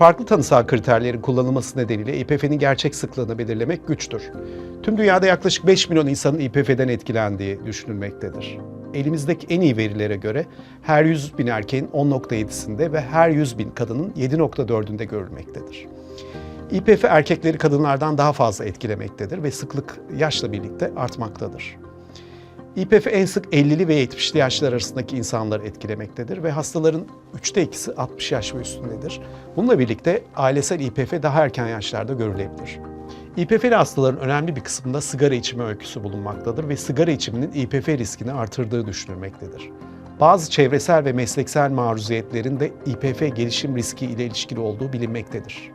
Farklı tanısal kriterlerin kullanılması nedeniyle İPF'nin gerçek sıklığını belirlemek güçtür. Tüm dünyada yaklaşık 5 milyon insanın İPF'den etkilendiği düşünülmektedir. Elimizdeki en iyi verilere göre her 100 bin erkeğin 10.7'sinde ve her 100 bin kadının 7.4'ünde görülmektedir. İPF erkekleri kadınlardan daha fazla etkilemektedir ve sıklık yaşla birlikte artmaktadır. İPF en sık 50'li ve 70'li yaşlar arasındaki insanları etkilemektedir ve hastaların üçte ikisi 60 yaş ve üstündedir. Bununla birlikte ailesel İPF daha erken yaşlarda görülebilir. İPF'li hastaların önemli bir kısmında sigara içme öyküsü bulunmaktadır ve sigara içiminin İPF riskini artırdığı düşünülmektedir. Bazı çevresel ve mesleksel maruziyetlerin de İPF gelişim riski ile ilişkili olduğu bilinmektedir.